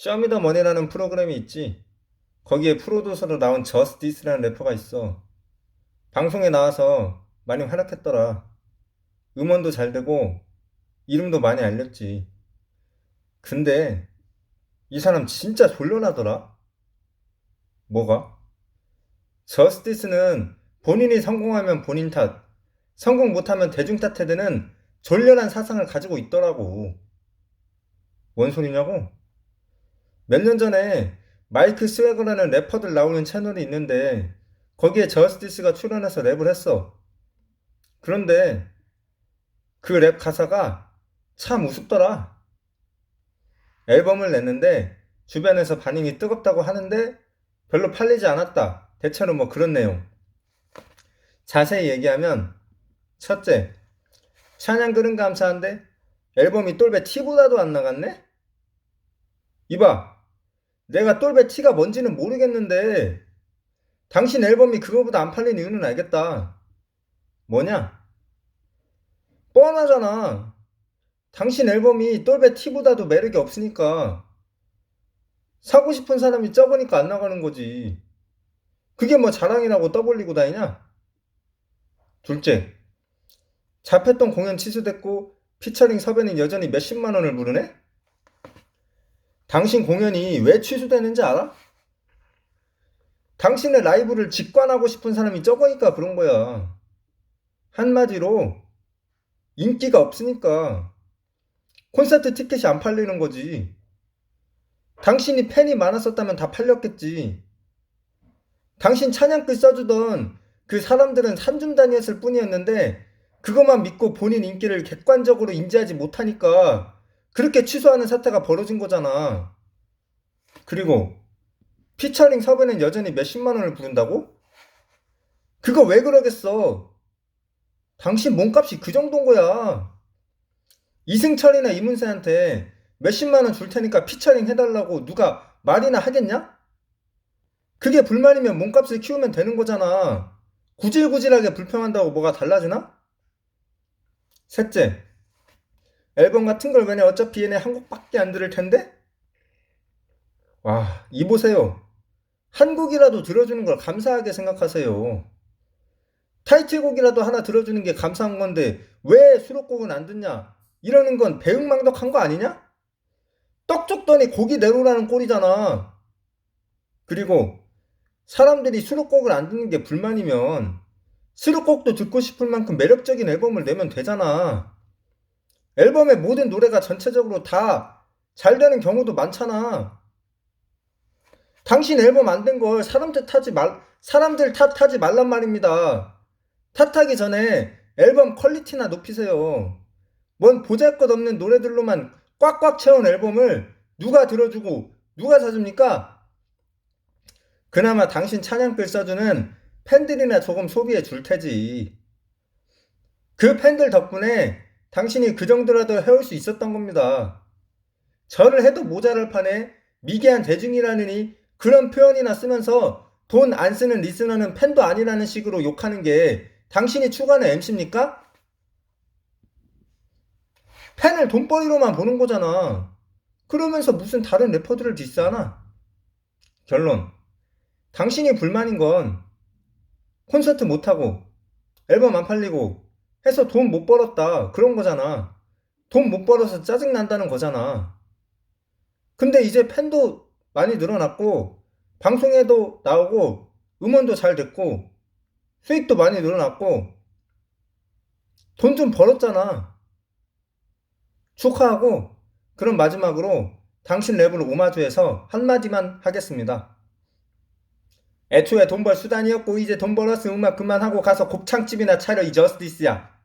쇼미더머니라는 프로그램이 있지. 거기에 프로듀서로 나온 저스티스라는 래퍼가 있어. 방송에 나와서 많이 활약했더라. 음원도 잘 되고 이름도 많이 알렸지. 근데 이 사람 진짜 졸려나더라. 뭐가? 저스티스는 본인이 성공하면 본인 탓, 성공 못하면 대중 탓해 되는 졸렬한 사상을 가지고 있더라고. 뭔 소리냐고? 몇 년 전에 마이크 스웨거라는 래퍼들 나오는 채널이 있는데 거기에 저스티스가 출연해서 랩을 했어. 그런데 그 랩 가사가 참 우습더라. 앨범을 냈는데 주변에서 반응이 뜨겁다고 하는데 별로 팔리지 않았다. 대체로 뭐 그런 내용. 자세히 얘기하면 첫째, 찬양글은 감사한데 앨범이 똘베 T보다도 안 나갔네? 이봐, 내가 똘베 T가 뭔지는 모르겠는데 당신 앨범이 그거보다 안 팔린 이유는 알겠다. 뭐냐? 뻔하잖아. 당신 앨범이 똘베 T보다도 매력이 없으니까 사고 싶은 사람이 적으니까 안 나가는 거지. 그게 뭐 자랑이라고 떠벌리고 다니냐? 둘째, 잡혔던 공연 취소됐고 피처링 섭외는 여전히 몇십만 원을 부르네? 당신 공연이 왜 취소되는지 알아? 당신의 라이브를 직관하고 싶은 사람이 적으니까 그런 거야. 한마디로 인기가 없으니까 콘서트 티켓이 안 팔리는 거지. 당신이 팬이 많았었다면 다 팔렸겠지. 당신 찬양글 써주던 그 사람들은 산중 단위였을 뿐이었는데 그것만 믿고 본인 인기를 객관적으로 인지하지 못하니까 그렇게 취소하는 사태가 벌어진 거잖아. 그리고 피처링 섭외는 여전히 몇십만 원을 부른다고? 그거 왜 그러겠어? 당신 몸값이 그 정도인 거야. 이승철이나 이문세한테 몇십만 원 줄 테니까 피처링 해달라고 누가 말이나 하겠냐? 그게 불만이면 몸값을 키우면 되는 거잖아. 구질구질하게 불평한다고 뭐가 달라지나? 셋째, 앨범 같은 걸 왜냐 어차피 얘네 한 곡밖에 안 들을 텐데? 와, 이 보세요. 한 곡이라도 들어주는 걸 감사하게 생각하세요. 타이틀곡이라도 하나 들어주는 게 감사한 건데 왜 수록곡은 안 듣냐? 이러는 건 배응망덕한 거 아니냐? 떡 줬더니 곡이 내로라는 꼴이잖아. 그리고 사람들이 수록곡을 안 듣는 게 불만이면 수록곡도 듣고 싶을 만큼 매력적인 앨범을 내면 되잖아. 앨범의 모든 노래가 전체적으로 다 잘 되는 경우도 많잖아. 당신 앨범 안된걸 사람들 탓하지 말, 사람들 탓하지 말란 말입니다. 탓하기 전에 앨범 퀄리티나 높이세요. 뭔 보잘것 없는 노래들로만 꽉꽉 채운 앨범을 누가 들어주고 누가 사줍니까? 그나마 당신 찬양글 써주는 팬들이나 조금 소비해 줄 테지. 그 팬들 덕분에 당신이 그 정도라도 해올 수 있었던 겁니다. 저를 해도 모자랄 판에 미개한 대중이라느니 그런 표현이나 쓰면서 돈 안 쓰는 리스너는 팬도 아니라는 식으로 욕하는 게 당신이 추구하는 MC입니까? 팬을 돈벌이로만 보는 거잖아. 그러면서 무슨 다른 래퍼들을 디스하나? 결론. 당신이 불만인 건 콘서트 못하고 앨범 안 팔리고 해서 돈 못 벌었다. 그런 거잖아. 돈 못 벌어서 짜증난다는 거잖아. 근데 이제 팬도 많이 늘어났고 방송에도 나오고 음원도 잘 됐고 수익도 많이 늘어났고 돈 좀 벌었잖아. 축하하고 그럼 마지막으로 당신 랩을 오마주해서 한마디만 하겠습니다. 애초에 돈 벌 수단이었고 이제 돈 벌었으면 음악 그만하고 가서 곱창집이나 차려 이 저스티스야.